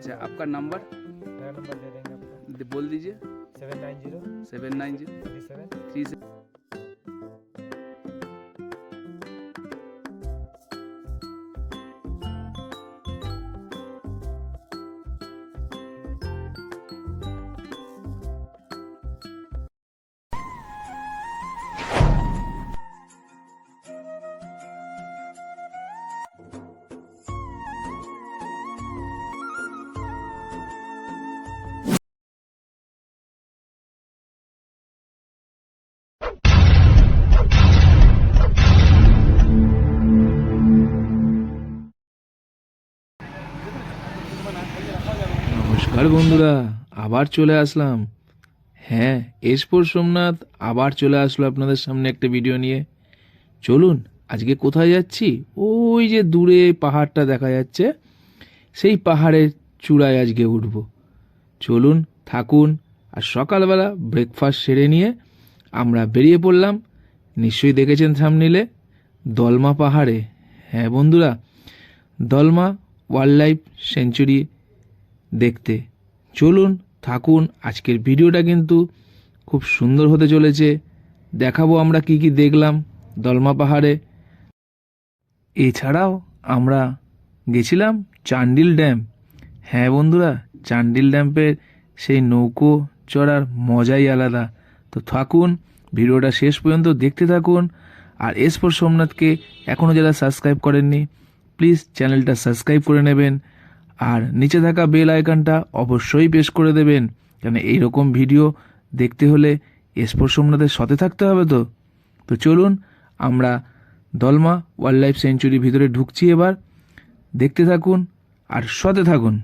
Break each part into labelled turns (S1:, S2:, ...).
S1: अच्छा आपका number?
S2: Number दे देंगे आपका।
S1: बोल दीजिए।
S2: Seven nine
S1: zero. Seven nine
S2: zero. Three
S1: seven. Three
S3: নমস্কার বন্ধুরা, আবার চলে আসলাম। হ্যাঁ এসপোর সোমনাথ আবার চলে আসলো আপনাদের সামনে একটা ভিডিও নিয়ে। চলুন, আজকে কোথায় যাচ্ছি? ওই যে দূরে পাহাড়টা দেখা যাচ্ছে। সেই পাহাড়ের চূড়ায় আজকে উঠব। চলুন, থাকুন, আর সকালবেলা ব্রেকফাস্ট সেরে নিয়ে আমরা বেরিয়ে পড়লাম। নিশ্চয়ই দেখেছেন সামনিলে দলমা পাহাড়ে। হ্যাঁ বন্ধুরা, দলমা ওয়াইল্ড লাইফ সেঞ্চুরি দেখতে। চলুন, থাকুন, আজকের ভিডিওটা কিন্তু খুব সুন্দর হতে চলেছে। দেখাবো আমরা কি কি দেখলাম দলমা পাহাড়ে। এছাড়াও আমরা গেছিলাম চান্ডিল ড্যাম। হ্যাঁ বন্ধুরা, চান্ডিল ড্যাম্পের সেই নৌকো চড়ার মজাই আলাদা। তো থাকুন, ভিডিওটা শেষ পর্যন্ত দেখতে থাকুন। আর এসপর সোমনাথকে এখনও যারা সাবস্ক্রাইব করেননি, প্লিজ চ্যানেলটা সাবস্ক্রাইব করে নেবেন। আর নিচে থাকা বেল আইকনটা অবশ্যই প্রেস করে দেবেন, কেন এইরকম ভিডিও দেখতে হলে স্পোর্টস সোমনাথের সাথে থাকতে হবে তো। তো চলুন, আমরা দলমা ওয়াইল্ড লাইফ সেঞ্চুরির ভিতরে ঢুকছি এবার। দেখতে থাকুন আর সাথে থাকুন।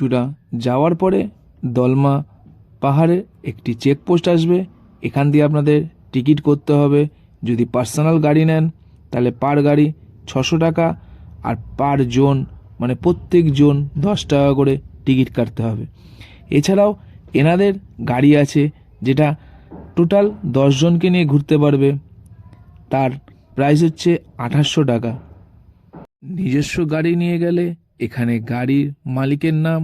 S3: কিছুটা যাওয়ার পরে দলমা পাহাড়ে একটি চেকপোস্ট আসবে। এখান দিয়ে আপনাদের টিকিট করতে হবে। যদি পার্সোনাল গাড়ি নেন, তাহলে পার গাড়ি ছশো টাকা আর পার জোন মানে প্রত্যেক জোন দশ টাকা করে টিকিট কাটতে হবে। এছাড়াও এনাদের গাড়ি আছে যেটা টোটাল জনকে নিয়ে ঘুরতে পারবে। তার প্রাইস হচ্ছে আঠাশশো টাকা। নিজস্ব গাড়ি নিয়ে গেলে এখানে গাড়ির মালিকের নাম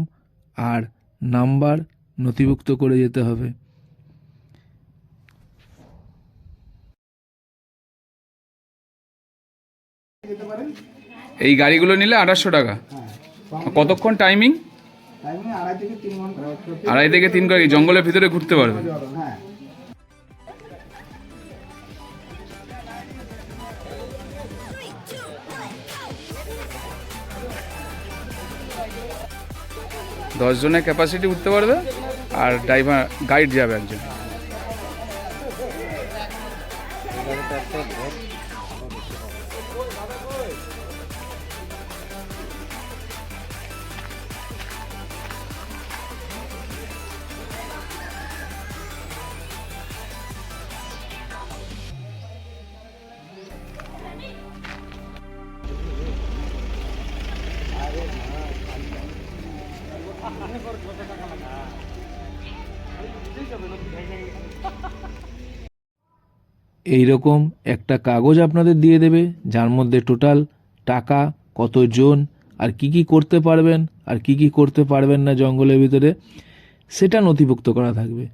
S3: আর নাম্বার নথিভুক্ত করে যেতে হবে।
S1: এই গাড়িগুলো নিলে আঠাশশো টাকা। কতক্ষণ টাইমিং
S4: টাইমিং আড়াই থেকে তিন ঘণ্টা।
S1: আড়াই থেকে তিন গাড়ি জঙ্গলের ভিতরে ঘুরতে পারবে।
S4: হ্যাঁ
S1: দশ জনের ক্যাপাসিটি উঠতে পারবে আর ড্রাইভার গাইড যাবে একজন।
S3: এই রকম একটা কাগজ আপনাদের দিয়ে দেবে, যার মধ্যে টোটাল টাকা কত জন আর কি কি করতে পারবেন, আর কি কি করতে পারবেন না জঙ্গলের ভিতরে, সেটা নথিভুক্ত করা থাকবে।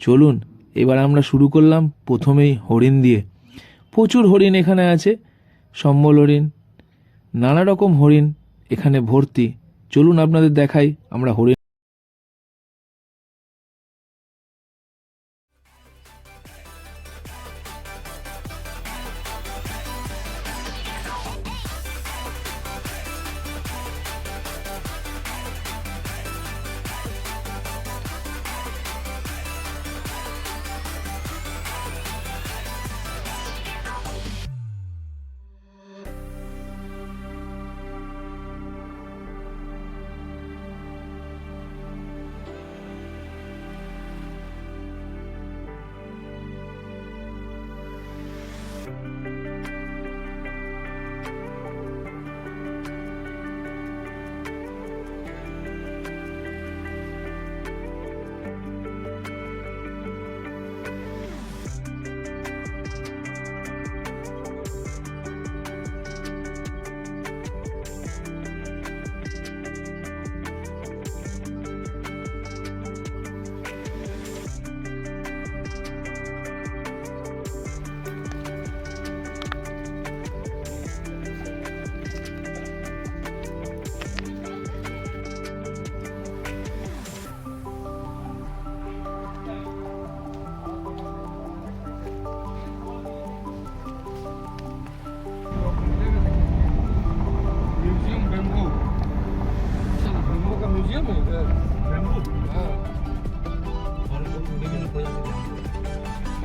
S3: চলুন, এবার আমরা শুরু করলাম প্রথমেই হরিণ দিয়ে। প্রচুর হরিণ এখানে আছে, সম্বল হরিণ, নানা রকম হরিণ এখানে ভর্তি। চলুন আপনাদের দেখাই, আমরা হরিণ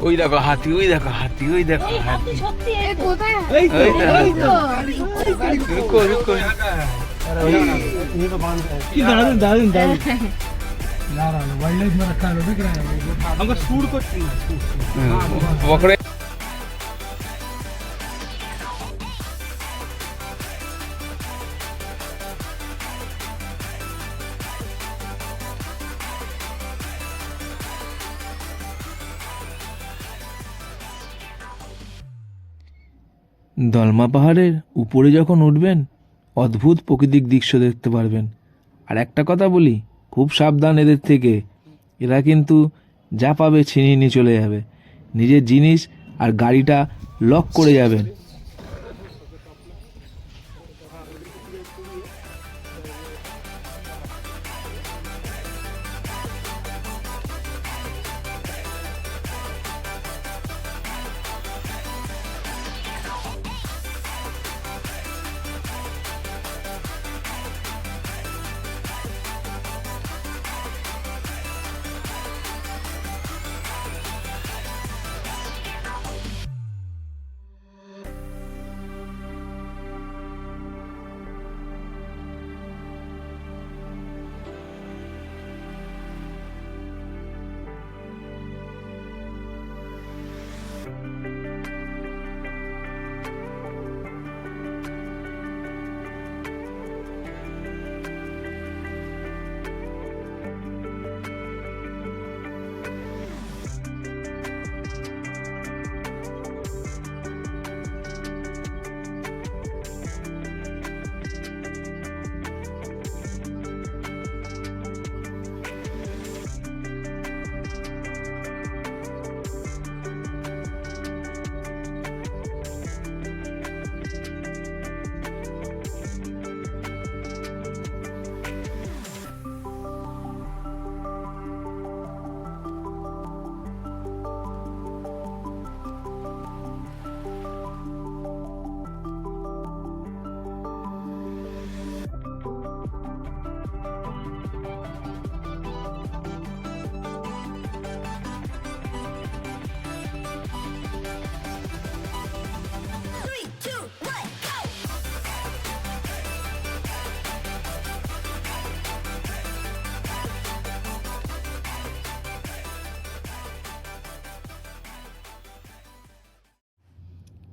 S3: ওই দেখো হাতি ওই দেখো হাতি ওই দেখো হাতি রুকো দলমা পাহাড়ের উপরে যখন উঠবেন, অদ্ভুত প্রকৃতিক দৃশ্য দেখতে পারবেন। আর একটা কথা বলি, খুব সাবধান এদের থেকে। এরা কিন্তু যা পাবে ছিনিয়ে নিয়ে চলে যাবে। নিজের জিনিস আর গাড়িটা লক করে যাবেন।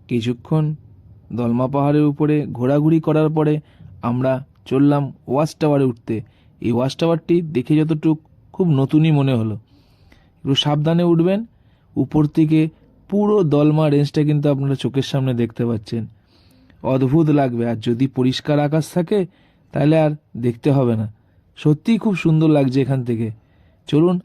S3: কিছুক্ষণ দলমা পাহাড়ের উপরে ঘোরাঘুরি করার পরে আমরা চললাম ওয়াচ টাওয়ারে উঠতে। এই ওয়াচ টাওয়ারটি দেখে যতটুক খুব নতুনই মনে হলো। একটু সাবধানে উঠবেন। উপর থেকে পুরো দলমা রেঞ্জটা কিন্তু আপনারা চোখের সামনে দেখতে পাচ্ছেন। অদ্ভুত লাগবে, আর যদি পরিষ্কার আকাশ থাকে, তাহলে আর দেখতে হবে না। সত্যিই খুব সুন্দর লাগছে এখান থেকে। চলুন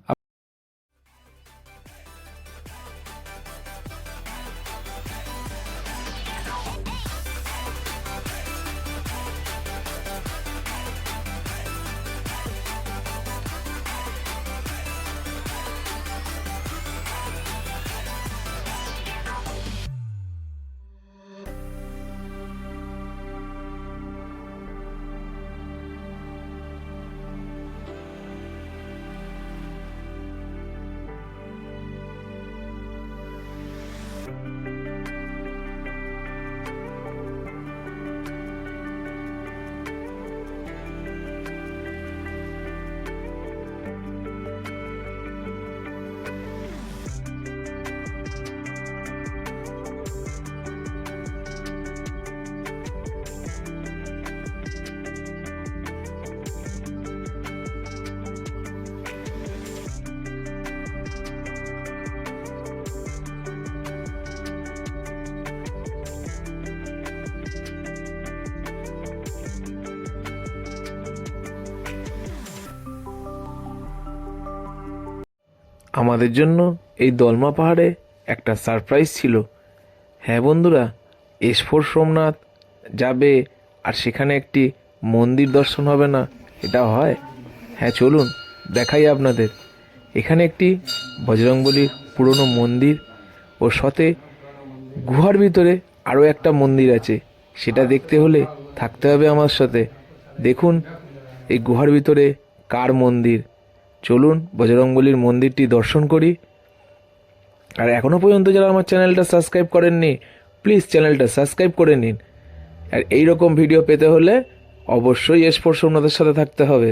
S3: আমাদের জন্য এই দলমা পাহাড়ে একটা সারপ্রাইজ ছিল। হ্যাঁ বন্ধুরা এসফোর সোমনাথ যাবে আর সেখানে একটি মন্দির দর্শন হবে না এটা হয়। হ্যাঁ চলুন, দেখাই আপনাদের। এখানে একটি বজরংবলির পুরনো মন্দির ও সাথে গুহার ভিতরে আরও একটা মন্দির আছে। সেটা দেখতে হলে থাকতে হবে আমার সাথে। দেখুন, এই গুহার ভিতরে কার মন্দির? চলুন বজরংবলির মন্দিরটি দর্শন করি। আর এখনও পর্যন্ত যারা আমার চ্যানেলটা সাবস্ক্রাইব করেননি, প্লিজ চ্যানেলটা সাবস্ক্রাইব করে নিন। আর এই রকম ভিডিও পেতে হলে অবশ্যই এসপোর্টস ওনাদের সাথে থাকতে হবে।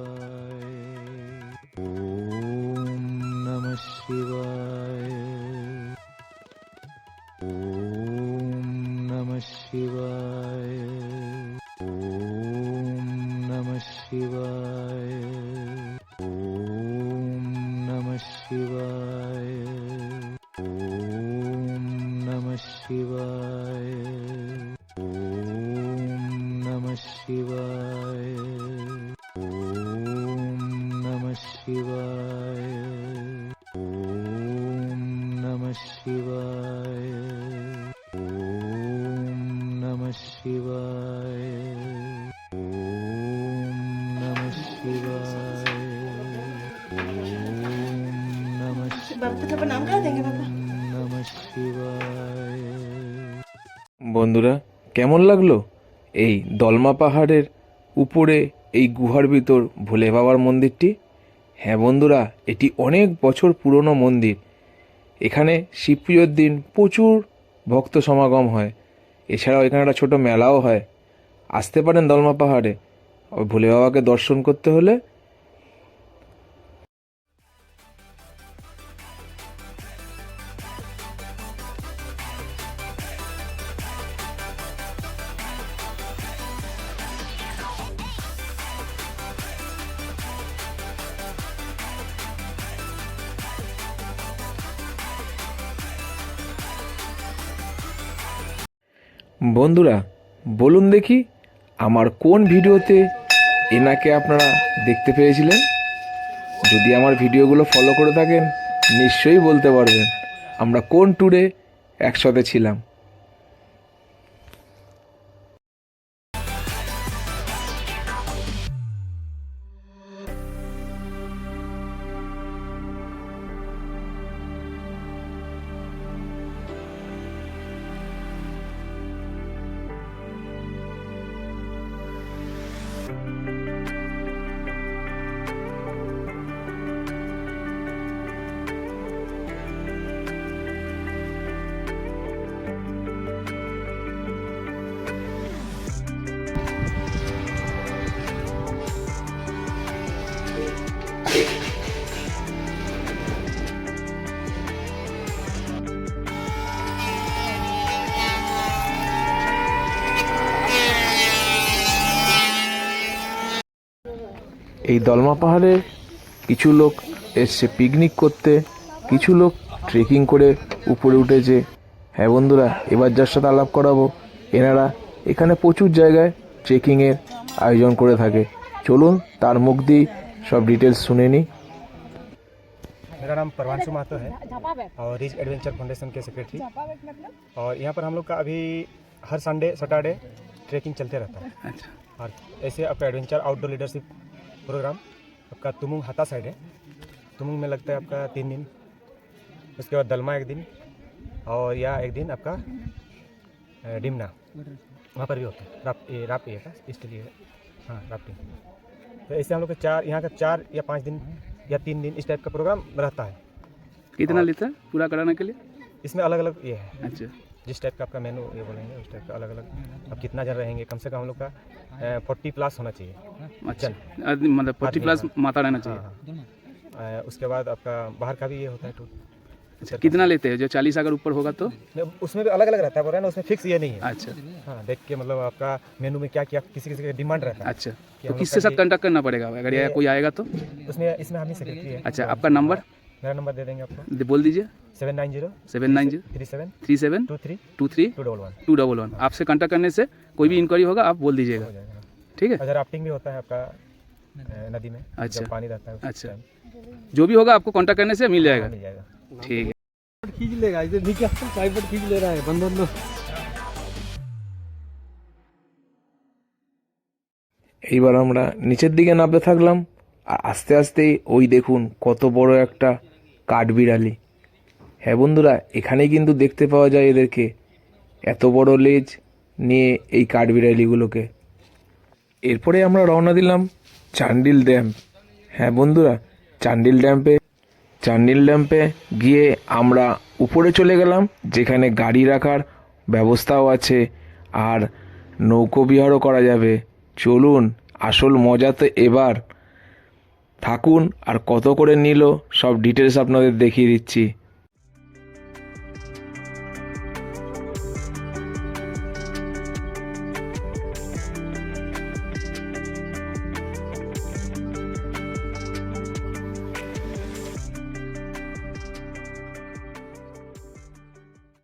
S3: शिवाय नमः शिवाय नमः शिवाय नमः
S5: बाबू तो नाम करा देंगे बाबा
S3: নমঃ শিবায় বন্ধুরা কেমন লাগলো এই দলমা পাহাড়ের উপরে এই গুহার ভিতর ভোলে বাবার মন্দিরটি হ্যাঁ বন্ধুরা এটি অনেক বছর পুরনো মন্দির এখানে শিব পুজোর দিন প্রচুর ভক্ত সমাগম হয়। এছাড়াও এখানে একটা ছোটো মেলাও হয়। আসতে পারেন দলমা পাহাড়ে। ভোলে বাবাকে দর্শন করতে হলে বন্ধুরা, বলুন দেখি আমার কোন ভিডিওতে এনাকে আপনারা দেখতে পেয়েছিলেন? যদি আমার ভিডিওগুলো ফলো করে থাকেন, নিশ্চয়ই বলতে পারবেন আমরা কোন ট্যুরে একসাথে ছিলাম। এই দলমা পাহাড়ে কিছু লোক এসছে পিকনিক করতে কিছু লোক ট্রেকিং করে উপরে উঠেছে হ্যাঁ বন্ধুরা এবার যার সাথে আলাপ করাবো এনারা এখানে প্রচুর জায়গায় ট্রেকিংয়ের আয়োজন করে থাকে চলুন তার মুখ দিয়ে সব ডিটেলস শুনে নিই
S6: मेरा नाम परवांशु महतो है और रिच एडवेंचर फाउंडेशन के सेक्रेटरी और यहाँ पर हम लोग का अभी हर संडे सैटरडे ट्रैकिंग चलते रहता है
S1: अच्छा
S6: और ऐसे आपका एडवेंचर आउटडोर लीडरशिप प्रोग्राम आपका तुमुंग हाता साइड है। तुमुंग में लगता है आपका तीन दिन। उसके बाद दलमा एक दिन और या एक दिन आपका डिमना। वहाँ पर भी होता है। राप ये राप ये का इसके लिए। हाँ राफ्टिंग तो ऐसे हम लोग का चार यहाँ का चार या पाँच दिन या तीन दिन इस टाइप का प्रोग्राम रहता है।
S1: कितना लेता है? पूरा कराने के लिए?
S6: इसमें अलग अलग ये है।
S1: अच्छा।
S6: जिस टाइप का आपका मेनू ये बोलेंगे उस टाइप का अलग अलग अब कितना जन रहेंगे? कम से कम हम लोग का फोर्टी प्लस होना चाहिए।
S1: अच्छा। मतलब फोर्टी प्लस माता रहना
S6: हाँ
S1: चाहिए
S6: हाँ उसके बाद आपका बाहर का भी ये होता है टूर
S1: अच्छा कितना लेते हैं? जो चालीस अगर ऊपर होगा तो?
S6: उसमें भी अलग अलग रहता है बोल रहे हैं ना उसमें फिक्स ये नहीं है।
S1: अच्छा।
S6: हाँ देख के मतलब आपका मेनू में क्या क्या किसी किसी का डिमांड रहता है।
S1: अच्छा। तो किससे सब कांटेक्ट करना पड़ेगा? अगर कोई आएगा तो?
S6: उसमें इसमें हम ही सेक्रेटरी है।
S1: अच्छा आपका नंबर
S6: मेरा नंबर दे देंगे आपको
S1: दे- बोल दीजिए
S6: seven nine zero
S1: seven nine zero
S6: three seven
S1: three seven
S6: two three
S1: two three
S6: two double one
S1: two double one आपसे कांटेक्ट करने से कोई भी इंक्वायरी होगा आप बोल दीजिएगा
S6: हो जाएगा
S1: ठीक है
S6: अच्छा राफ्टिंग भी होता है आपका अ, नदी में
S1: अच्छा।
S6: जब पानी रहता है उस
S1: अच्छा।
S6: time
S1: जो भी होगा आपको कांटेक्ट करने से मिल जाएगा
S6: मिल जाएगा
S1: ठीक है
S2: खींच लेगा इधर नहीं क्या ट्राइपॉड खींच ले रहा है बंद बंद
S3: এইবার আমরা নিচের দিকে নামতে থাকলাম আর আস্তে আস্তেই ওই দেখুন কত বড় একটা কাঠবিড়ালি। হ্যাঁ বন্ধুরা এখানে কিন্তু দেখতে পাওয়া যায় এদেরকে। এত বড় লেজ নিয়ে এই কাঠবিড়ালিগুলোকে। এরপরে আমরা রওনা দিলাম চান্ডিল ড্যাম। হ্যাঁ বন্ধুরা, চান্ডিল ড্যাম্পে চান্ডিল ড্যাম্পে গিয়ে আমরা উপরে চলে গেলাম, যেখানে গাড়ি রাখার ব্যবস্থাও আছে। আর নৌকো বিহারও করা যাবে। চলুন, আসল মজা তো এবার থাকুন আর কত করে নিল, সব ডিটেলস আপনাদের দেখিয়ে দিচ্ছি।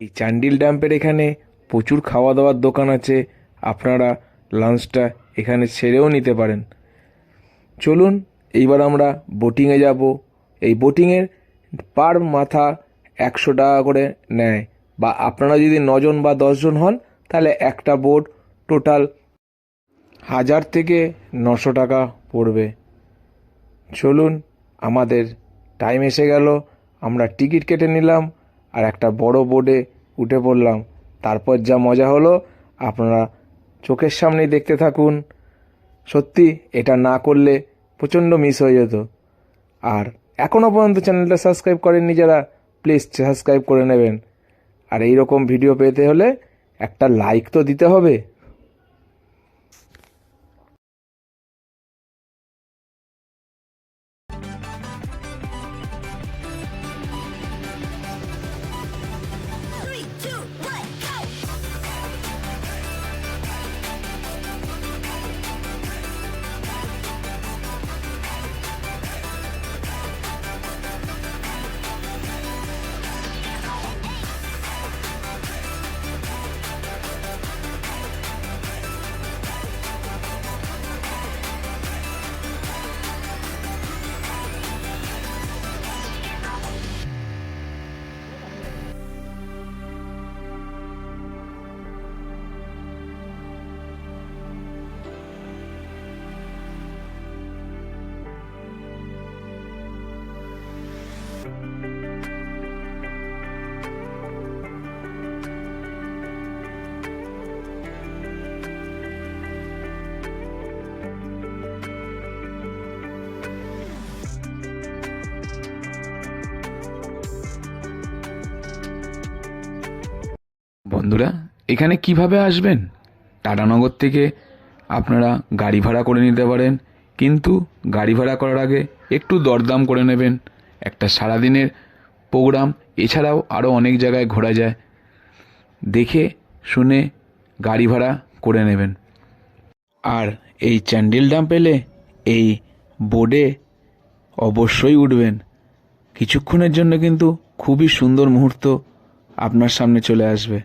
S3: এই চান্ডিল ড্যাম্পের এখানে প্রচুর খাওয়া দাওয়ার দোকান আছে, আপনারা লাঞ্চটা এখানে সেরেও নিতে পারেন। চলুন এইবার আমরা বোটিংয়ে যাব। এই বোটিংয়ের পার মাথা একশো টাকা করে নেয়। বা আপনারা যদি নজন বা দশজন হন, তাহলে একটা বোট টোটাল হাজার থেকে নশো টাকা পড়বে। চলুন, আমাদের টাইম এসে গেল। আমরা টিকিট কেটে নিলাম আর একটা বড় বোর্ডে উঠে পড়লাম। তারপর যা মজা হলো, আপনারা চোখের সামনেই দেখতে থাকুন। সত্যি, এটা না করলে প্রচণ্ড মিস হয়ে যেত। আর এখনও পর্যন্ত চ্যানেলটা সাবস্ক্রাইব করেননি যারা প্লিজ সাবস্ক্রাইব করে নেবেন। আর এই রকম ভিডিও পেতে হলে একটা লাইক তো দিতে হবে। এখানে কীভাবে আসবেন? টাটানগর থেকে আপনারা গাড়ি ভাড়া করে নিতে পারেন, কিন্তু গাড়ি ভাড়া করার আগে একটু দরদাম করে নেবেন। একটা সারাদিনের প্রোগ্রাম, এছাড়াও আরও অনেক জায়গায় ঘোরা যায়। দেখে, শুনে গাড়ি ভাড়া করে নেবেন। আর এই চ্যান্ডেল ডাম্প এলে এই বোর্ডে অবশ্যই উঠবেন। কিছুক্ষণের জন্য কিন্তু খুবই সুন্দর মুহূর্ত আপনার সামনে চলে আসবে।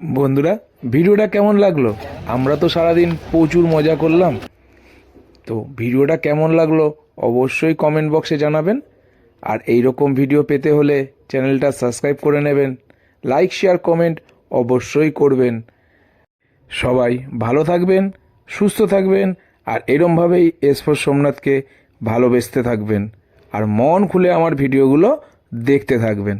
S3: বন্ধুরা, ভিডিওটা কেমন লাগল? আমরা তো সারাদিন প্রচুর মজা করলাম। তো ভিডিওটা কেমন লাগল অবশ্যই কমেন্ট বক্সে জানাবেন। আর এই রকম ভিডিও পেতে হলে চ্যানেলটা সাবস্ক্রাইব করে নেবেন। লাইক শেয়ার কমেন্ট অবশ্যই করবেন। সবাই ভালো থাকবেন, সুস্থ থাকবেন, আর এরমভাবেই এসফোর সোমনাথকে ভালোবেসতে থাকবেন। আর মন খুলে আমার ভিডিওগুলো দেখতে থাকবেন।